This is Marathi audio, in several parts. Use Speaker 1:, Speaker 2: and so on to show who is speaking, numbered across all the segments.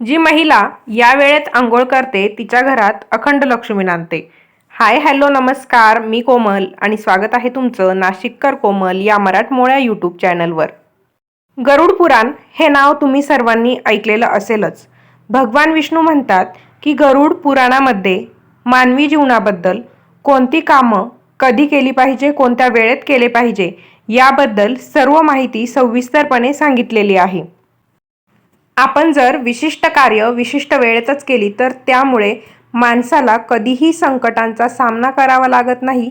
Speaker 1: जी महिला या वेळेत आंघोळ करते तिच्या घरात अखंड लक्ष्मी नांदते. हाय हॅलो नमस्कार मी कोमल आणि स्वागत आहे तुमचं नाशिककर कोमल या मराठमोळ्या यूट्यूब चॅनलवर. गरुड पुराण हे नाव तुम्ही सर्वांनी ऐकलेलं असेलच. भगवान विष्णू म्हणतात की गरुड पुराणामध्ये मानवी जीवनाबद्दल कोणती कामं कधी केली पाहिजे कोणत्या वेळेत केले पाहिजे याबद्दल सर्व माहिती सविस्तरपणे सांगितलेली आहे. आपण जर विशिष्ट कार्य विशिष्ट वेळेतच केली तर त्यामुळे माणसाला कधीही संकटांचा सामना करावा लागत नाही.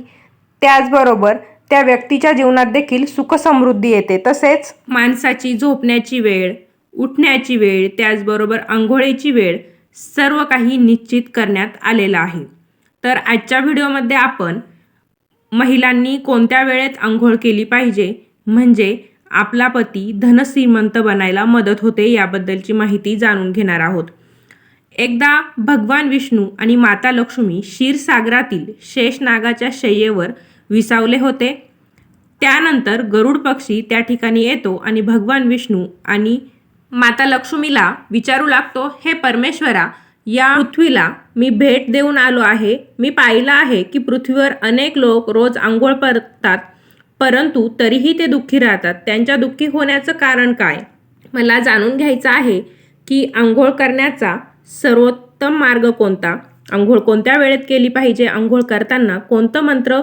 Speaker 1: त्याचबरोबर त्या व्यक्तीच्या जीवनात देखील सुखसमृद्धी येते. तसेच माणसाची झोपण्याची वेळ उठण्याची वेळ त्याचबरोबर आंघोळीची वेळ सर्व काही निश्चित करण्यात आलेलं आहे. तर आजच्या व्हिडिओमध्ये आपण महिलांनी कोणत्या वेळेत आंघोळ केली पाहिजे? म्हणजे आपला पती धनश्रीमंत बनायला मदत होते याबद्दलची माहिती जाणून घेणार आहोत. एकदा भगवान विष्णू आणि माता लक्ष्मी क्षीरसागरातील शेषनागाच्या शय्येवर विसावले होते. त्यानंतर गरुड पक्षी त्या ठिकाणी येतो आणि भगवान विष्णू आणि माता लक्ष्मीला विचारू लागतो हे परमेश्वरा या पृथ्वीला मी भेट देऊन आलो आहे. मी पाहिलं आहे की पृथ्वीवर अनेक लोक रोज आंघोळ करतात. परंतु तरीही ते दुःखी राहतात. त्यांच्या दुःखी होण्याचं कारण काय? मला जाणून घ्यायचं आहे की आंघोळ करण्याचा सर्वोत्तम मार्ग कोणता? आंघोळ कोणत्या वेळेत केली पाहिजे? आंघोळ करताना कोणतं मंत्र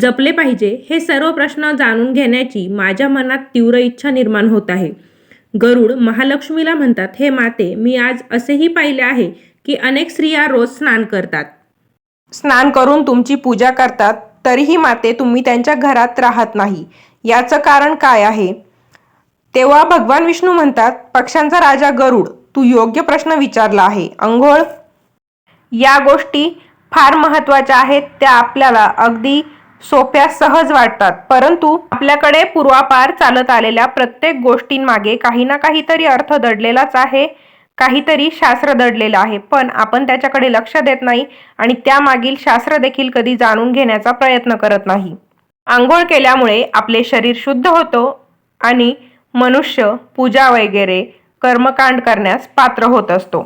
Speaker 1: जपले पाहिजे? हे सर्व प्रश्न जाणून घेण्याची माझ्या मनात तीव्र इच्छा निर्माण होत आहे. गरुड महालक्ष्मीला म्हणतात हे माते मी आज असेही पाहिले आहे की अनेक स्त्रिया रोज स्नान करतात. स्नान करून तुमची पूजा करतात. तरीही माते तुम्ही त्यांच्या घरात राहत नाही. याचं कारण काय आहे? तेव्हा भगवान विष्णू म्हणतात पक्ष्यांचा राजा गरुड तू योग्य प्रश्न विचारला आहे. अंघोळ? या गोष्टी फार महत्त्वाच्या आहेत त्या आपल्याला अगदी सोप्या सहज वाटतात. परंतु आपल्याकडे पूर्वापार चालत आलेल्या प्रत्येक गोष्टींमागे काही ना काहीतरी अर्थ दडलेलाच आहे. काहीतरी शास्त्र दडलेलं आहे. पण आपण त्याच्याकडे लक्ष देत नाही आणि त्यामागील शास्त्र देखील कधी जाणून घेण्याचा प्रयत्न करत नाही. आंघोळ केल्यामुळे आपले शरीर शुद्ध होतो आणि मनुष्य पूजा वगैरे कर्मकांड करण्यास पात्र होत असतो.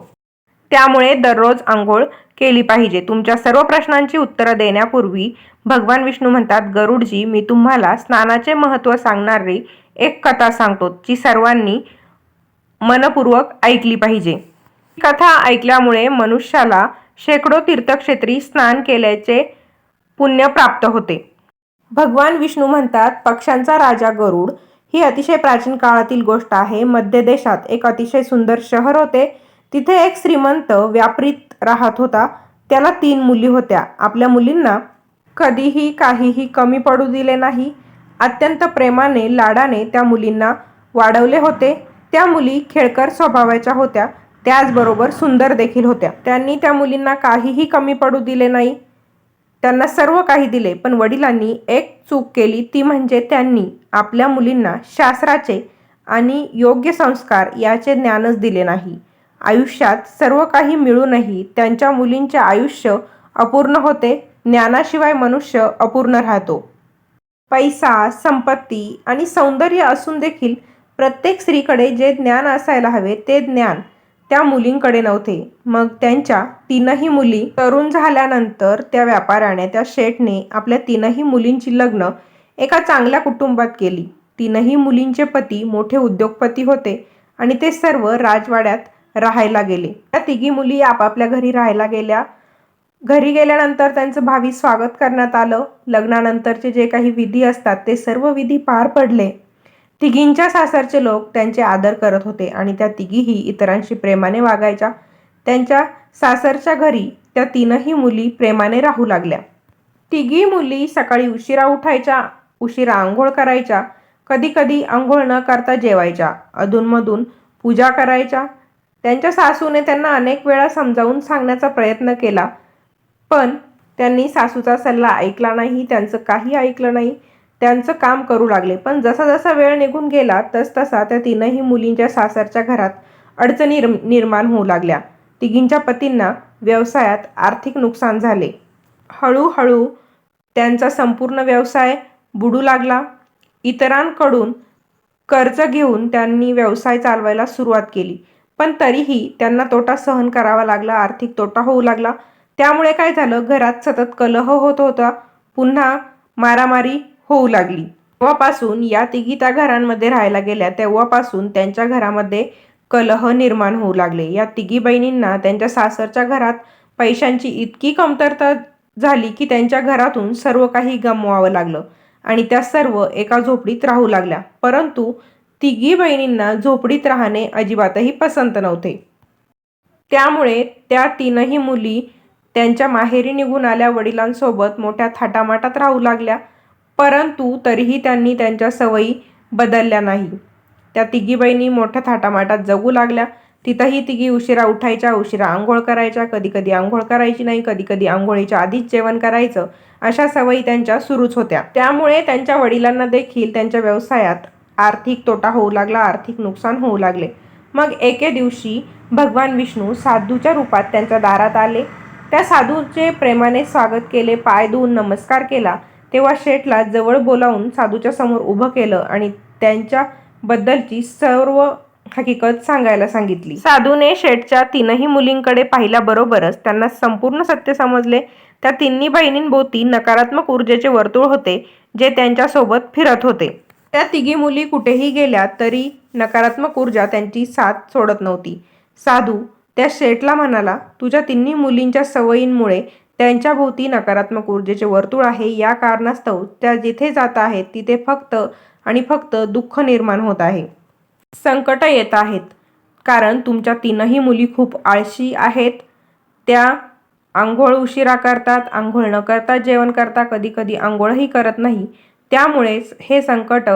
Speaker 1: त्यामुळे दररोज आंघोळ केली पाहिजे. तुमच्या सर्व प्रश्नांची उत्तरं देण्यापूर्वी भगवान विष्णू म्हणतात गरुडजी मी तुम्हाला स्नानाचे महत्त्व सांगणारी एक कथा सांगतो जी सर्वांनी मनपूर्वक ऐकली पाहिजे. कथा ऐकल्यामुळे मनुष्याला शेकडो तीर्थक्षेत्री स्नान केल्याचे पुण्य प्राप्त होते. भगवान विष्णू म्हणतात पक्ष्यांचा राजा गरुड ही अतिशय प्राचीन काळातील गोष्ट आहे. मध्य देशात एक अतिशय सुंदर शहर होते. तिथे एक श्रीमंत व्यापरीत राहत होता. त्याला तीन मुली होत्या. आपल्या मुलींना कधीही काहीही कमी पडू दिले नाही. अत्यंत प्रेमाने लाडाने त्या मुलींना वाढवले होते. त्या मुली खेळकर स्वभावाच्या होत्या. त्याचबरोबर सुंदर देखील होत्या. त्यांनी त्या मुलींना काहीही कमी पडू दिले नाही. त्यांना सर्व काही दिले पण वडिलांनी एक चूक केली. ती म्हणजे त्यांनी आपल्या मुलींना शास्त्राचे आणि योग्य संस्कार याचे ज्ञानच दिले नाही. आयुष्यात सर्व काही मिळूनही त्यांच्या मुलींचे आयुष्य अपूर्ण होते. ज्ञानाशिवाय मनुष्य अपूर्ण राहतो. पैसा संपत्ती आणि सौंदर्य असून देखील प्रत्येक स्त्रीकडे जे ज्ञान असायला हवे ते ज्ञान त्या मुलींकडे नव्हते. मग त्यांच्या तीनही मुली तरुण झाल्यानंतर त्या व्यापाऱ्याने त्या शेठने आपल्या तीनही मुलींची लग्न एका चांगल्या कुटुंबात केली. तीनही मुलींचे पती मोठे उद्योगपती होते आणि ते सर्व राजवाड्यात राहायला गेले. त्या तिघी मुली आपापल्या घरी राहायला गेल्या. घरी गेल्यानंतर त्यांचं भावी स्वागत करण्यात आलं. लग्नानंतरचे जे काही विधी असतात ते सर्व विधी पार पडले. तिघींच्या सासरचे लोक त्यांचे आदर करत होते आणि त्या तिघीही इतरांशी प्रेमाने वागायच्या. त्यांच्या सासरच्या घरी त्या तीनही मुली प्रेमाने राहू लागल्या. तिघी मुली सकाळी उशिरा उठायच्या उशिरा आंघोळ करायच्या कधीकधी आंघोळ न करता जेवायच्या अधूनमधून पूजा करायच्या. त्यांच्या सासूने त्यांना अनेक वेळा समजावून सांगण्याचा प्रयत्न केला पण त्यांनी सासूचा सल्ला ऐकला नाही त्यांचं काही ऐकलं नाही. त्यांचं काम करू लागले. पण जसा जसा वेळ निघून गेला तस तसा त्या तीनही मुलींच्या सासरच्या घरात अडचणी निर्माण होऊ लागल्या. तिघींच्या पतींना व्यवसायात आर्थिक नुकसान झाले. हळूहळू त्यांचा संपूर्ण व्यवसाय बुडू लागला. इतरांकडून कर्ज घेऊन त्यांनी व्यवसाय चालवायला सुरुवात केली. पण तरीही त्यांना तोटा सहन करावा लागला आर्थिक तोटा होऊ लागला. त्यामुळे काय झालं? घरात सतत कलह होत होता. पुन्हा मारामारी होऊ लागली. तेव्हापासून या तिघी त्या घरांमध्ये राहायला गेल्या. तेव्हापासून त्यांच्या घरामध्ये कलह निर्माण होऊ लागले. या तिघी बहिणींना त्यांच्या सासरच्या घरात पैशांची इतकी कमतरता झाली की त्यांच्या घरातून सर्व काही गमवावं लागलं आणि त्या सर्व एका झोपडीत राहू लागल्या. परंतु तिघी बहिणींना झोपडीत राहणे अजिबातही पसंत नव्हते. त्यामुळे त्या तीनही मुली त्यांच्या माहेरी निघून आल्या. वडिलांसोबत मोठ्या थाटामाटात राहू लागल्या. परंतु तरीही त्यांनी त्यांच्या सवयी बदलल्या नाही. त्या तिघी बहिणी मोठ्या थाटामाटात जगू लागल्या. तिथंही तिघी उशिरा उठायच्या उशिरा आंघोळ करायच्या कधी कधी आंघोळ करायची नाही कधी कधी आंघोळीच्या आधीच जेवण करायचं अशा सवयी त्यांच्या सुरूच होत्या. त्यामुळे त्यांच्या वडिलांना देखील त्यांच्या व्यवसायात आर्थिक तोटा होऊ लागला आर्थिक नुकसान होऊ लागले. मग एके दिवशी भगवान विष्णू साधूच्या रूपात त्यांच्या दारात आले. त्या साधूचे प्रेमाने स्वागत केले पाय धुवून नमस्कार केला. तेव्हा शेठला जवळ बोलावून साधूच्या समोर उभं केलं आणि त्यांच्याबद्दलची सर्व हकीकत सांगायला सांगितली. साधूने शेठच्या तीनही मुलींकडे पाहिल्याबरोबरच त्यांना संपूर्ण सत्य समजले. त्या तिन्ही बहिणींभोवती नकारात्मक ऊर्जेचे वर्तुळ होते जे त्यांच्यासोबत फिरत होते. त्या तिघी मुली कुठेही गेल्या तरी नकारात्मक ऊर्जा त्यांची साथ सोडत नव्हती. साधू त्या शेठला म्हणाला तुझ्या तिन्ही मुलींच्या सवयींमुळे त्यांच्या भोवती नकारात्मक ऊर्जेचे वर्तुळ आहे. या कारणास्तव त्या जिथे जात आहेत तिथे फक्त आणि फक्त दुःख निर्माण होत आहे. संकट येत आहेत. कारण तुमच्या तीनही मुली खूप आळशी आहेत. त्या आंघोळ उशिरा करतात आंघोळ न करता जेवण करता कधी कधी आंघोळही करत नाही. त्यामुळेच हे संकट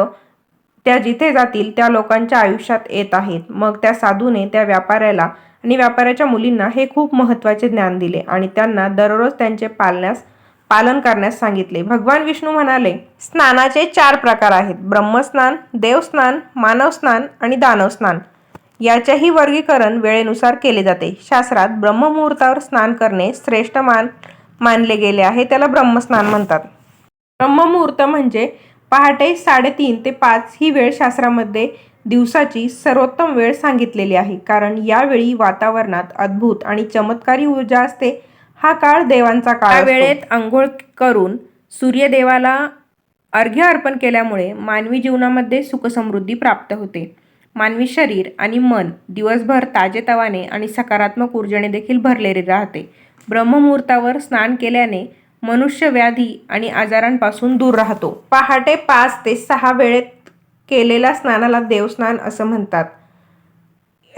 Speaker 1: त्या जिथे जातील त्या लोकांच्या आयुष्यात येत आहेत. मग त्या साधूने त्या व्यापाऱ्याला आणि व्यापाऱ्याच्या मुलींना हे खूप महत्त्वाचे ज्ञान दिले आणि त्यांना दररोज त्यांचे पालण्यास पालन करण्यास सांगितले. भगवान विष्णू म्हणाले स्नानाचे चार प्रकार आहेत. ब्रह्मस्नान देवस्नान मानवस्नान आणि दानवस्नान. याचेही वर्गीकरण वेळेनुसार केले जाते. शास्त्रात ब्रह्ममुहूर्तावर स्नान करणे श्रेष्ठ मान मानले गेले आहे. त्याला ब्रह्मस्नान म्हणतात. ब्रह्ममुहूर्त म्हणजे पहाटे साडेतीन ते पाच ही वेळ शास्त्रामध्ये दिवसाची सर्वोत्तम वेळ सांगितलेली आहे. कारण यावेळी वातावरणात अद्भुत आणि चमत्कारी ऊर्जा असते. हा काळ देवांचा काळ. वेळेत आंघोळ करून सूर्यदेवाला अर्घ्य अर्पण केल्यामुळे मानवी जीवनामध्ये सुखसमृद्धी प्राप्त होते. मानवी शरीर आणि मन दिवसभर ताजेतवाने आणि सकारात्मक ऊर्जेने देखील भरलेले राहते. ब्रह्ममुहूर्तावर स्नान केल्याने मनुष्य व्याधी आणि आजारांपासून दूर राहतो. पहाटे पाच ते सहा वेळेत केलेल्या स्नानाला देवस्नान असं म्हणतात.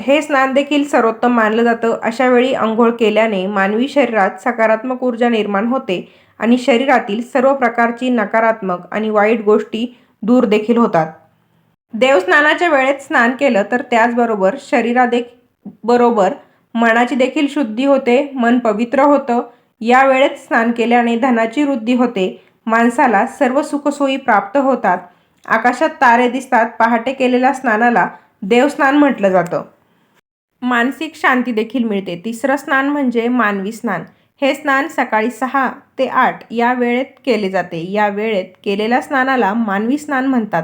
Speaker 1: हे स्नान देखील सर्वोत्तम मानलं जातं. अशा वेळी आंघोळ केल्याने मानवी शरीरात सकारात्मक ऊर्जा निर्माण होते आणि शरीरातील सर्व प्रकारची नकारात्मक आणि वाईट गोष्टी दूर देखील होतात. देवस्नानाच्या वेळेत स्नान केलं तर त्याचबरोबर शरीरा देख बरोबर मनाची देखील शुद्धी होते मन पवित्र होतं. या वेळेत स्नान केल्याने धनाची वृद्धी होते. माणसाला सर्व सुखसोयी प्राप्त होतात. आकाशात तारे दिसतात पहाटे केलेल्या स्नानाला देवस्नान म्हटलं जातं. मानसिक शांती देखील मिळते. तिसरं स्नान म्हणजे मानवी स्नान. हे स्नान सकाळी सहा ते आठ या वेळेत केले जाते. या वेळेत केलेल्या स्नानाला मानवी स्नान म्हणतात.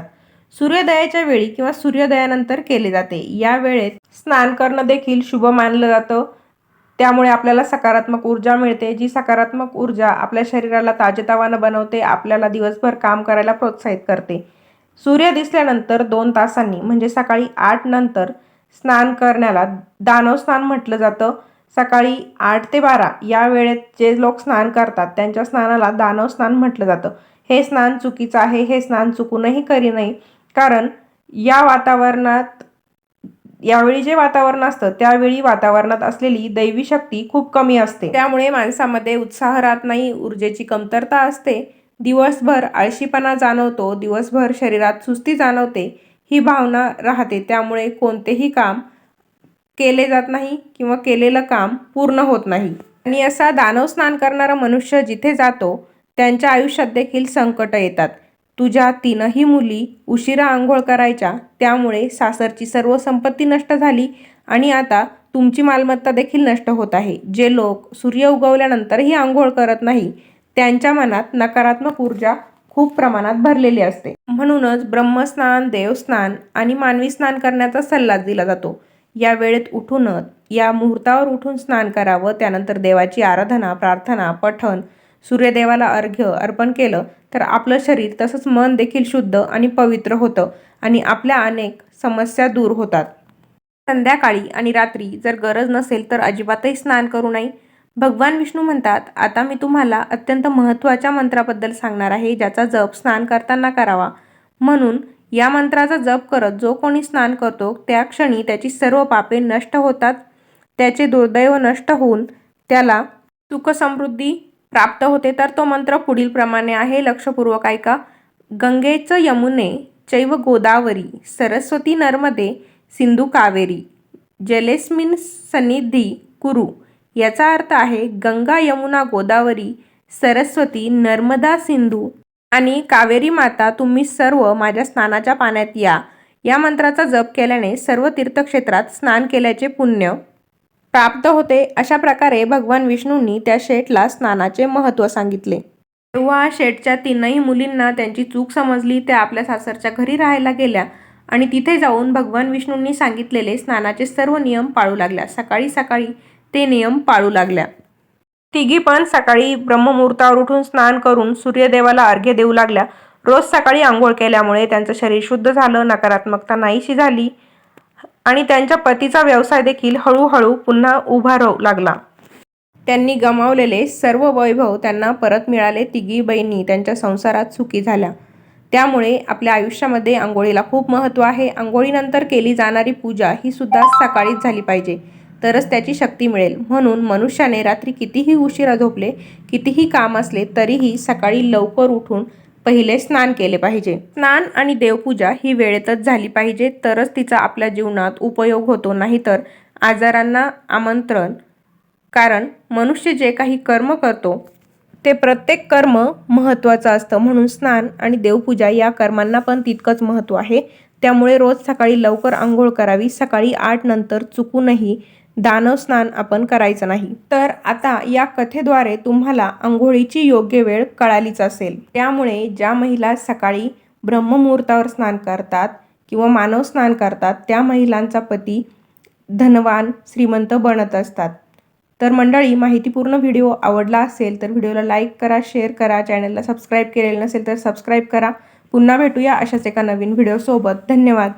Speaker 1: सूर्योदयाच्या वेळी किंवा सूर्योदयानंतर केले जाते. या वेळेत स्नान करणं देखील शुभ मानलं जातं. त्यामुळे आपल्याला सकारात्मक ऊर्जा मिळते. जी सकारात्मक ऊर्जा आपल्या शरीराला ताजेतवानं बनवते आपल्याला दिवसभर काम करायला प्रोत्साहित करते. सूर्य दिसल्यानंतर दोन तासांनी म्हणजे सकाळी आठ नंतर स्नान करण्याला दानव स्नान म्हटलं जातं. सकाळी आठ ते बारा या वेळेत जे लोक स्नान करतात त्यांच्या स्नानाला दानव स्नान म्हटलं जातं. हे स्नान चुकीचं आहे हे स्नान चुकूनही करी नाही. कारण या वातावरणात यावेळी जे वातावरण असतं त्यावेळी वातावरणात असलेली दैवी शक्ती खूप कमी असते. त्यामुळे माणसामध्ये उत्साह राहत नाही ऊर्जेची कमतरता असते. दिवसभर आळशीपणा जाणवतो दिवसभर शरीरात सुस्ती जाणवते ही भावना राहते. त्यामुळे कोणतेही काम केले जात नाही किंवा केलेलं काम पूर्ण होत नाही. आणि असा दानव स्नान करणारा मनुष्य जिथे जातो त्यांच्या आयुष्यात देखील संकट येतात. तुझ्या तीनही मुली उशिरा आंघोळ करायच्या त्यामुळे सासरची सर्व संपत्ती नष्ट झाली आणि आता तुमची मालमत्ता देखील नष्ट होत आहे. जे लोक सूर्य उगवल्यानंतरही आंघोळ करत नाही त्यांच्या मनात नकारात्मक ऊर्जा खूप प्रमाणात भरलेली असते. म्हणूनच ब्रह्मस्नान देवस्नान आणि मानवी स्नान करण्याचा सल्ला दिला जातो. या वेळेत उठूनच या मुहूर्तावर उठून स्नान करावं त्यानंतर देवाची आराधना प्रार्थना पठण सूर्यदेवाला अर्घ्य अर्पण केलं तर आपलं शरीर तसंच मन देखील शुद्ध आणि पवित्र होतं आणि आपल्या अनेक समस्या दूर होतात. संध्याकाळी आणि रात्री जर गरज नसेल तर अजिबातही स्नान करू नये. भगवान विष्णू म्हणतात आता मी तुम्हाला अत्यंत महत्त्वाच्या मंत्राबद्दल सांगणार आहे ज्याचा जप स्नान करताना करावा. म्हणून या मंत्राचा जप करत जो कोणी स्नान करतो त्या क्षणी त्याची सर्व पापे नष्ट होतात. त्याचे दुर्दैव नष्ट होऊन त्याला सुखसमृद्धी प्राप्त होते. तर तो मंत्र पुढील प्रमाणे आहे लक्षपूर्वक ऐका. गंगेचं यमुने चैव गोदावरी सरस्वती नर्मदे सिंधू कावेरी जलेस्मिन सनिधी कुरु याचा अर्थ आहे गंगा यमुना गोदावरी सरस्वती नर्मदा सिंधू आणि कावेरी माता तुम्ही सर्व माझ्या स्नानाच्या पाण्यात या. या मंत्राचा जप केल्याने सर्व तीर्थक्षेत्रात स्नान केल्याचे पुण्य प्राप्त होते. अशा प्रकारे भगवान विष्णूंनी त्या शेठला स्नानाचे महत्त्व सांगितले. तेव्हा शेठच्या तीनही मुलींना त्यांची चूक समजली. त्या आपल्या सासरच्या घरी राहायला गेल्या आणि तिथे जाऊन भगवान विष्णूंनी सांगितलेले स्नानाचे सर्व नियम पाळू लागल्या. सकाळी सकाळी ते नियम पाळू लागल्या. तिघी पण सकाळी ब्रह्ममुहूर्तावर उठून स्नान करून सूर्यदेवाला अर्घ्य देऊ लागल्या. रोज सकाळी आंघोळ केल्यामुळे त्यांचं शरीर शुद्ध झालं नकारात्मकता नाहीशी झाली आणि त्यांच्या पतीचा व्यवसाय देखील हळूहळू पुन्हा उभा राहू लागला. त्यांनी गमावलेले सर्व वैभव त्यांना परत मिळाले. तिघी बहिणी त्यांच्या संसारात सुखी झाल्या. त्यामुळे आपल्या आयुष्यामध्ये आंघोळीला खूप महत्त्व आहे. आंघोळीनंतर केली जाणारी पूजा ही सुद्धा सकाळीच झाली पाहिजे. तरच त्याची शक्ती मिळेल. म्हणून मनुष्याने रात्री कितीही उशिरा झोपले कितीही काम असले तरीही सकाळी लवकर उठून पहिले स्नान केले पाहिजे. स्नान आणि देवपूजा ही वेळेतच झाली पाहिजे तरच तिचा आपल्या जीवनात उपयोग होतो. नाहीतर आजारांना आमंत्रण. कारण मनुष्य जे काही कर्म करतो ते प्रत्येक कर्म महत्त्वाचं असतं. म्हणून स्नान आणि देवपूजा या कर्मांना पण तितकंच महत्त्व आहे. त्यामुळे रोज सकाळी लवकर आंघोळ करावी सकाळी आठ नंतर चुकूनही दानव स्नान आपण करायचं नाही. तर आता या कथेद्वारे तुम्हाला आंघोळीची योग्य वेळ कळालीच असेल. त्यामुळे ज्या महिला सकाळी ब्रह्ममुहूर्तावर स्नान करतात किंवा मानव स्नान करतात त्या महिलांचा पती धनवान श्रीमंत बनत असतात. तर मंडळी माहितीपूर्ण व्हिडिओ आवडला असेल तर व्हिडिओला लाईक करा शेअर करा चॅनलला सबस्क्राईब केलेलं नसेल तर सबस्क्राईब करा. पुन्हा भेटूया अशाच एका नवीन व्हिडिओसोबत. धन्यवाद.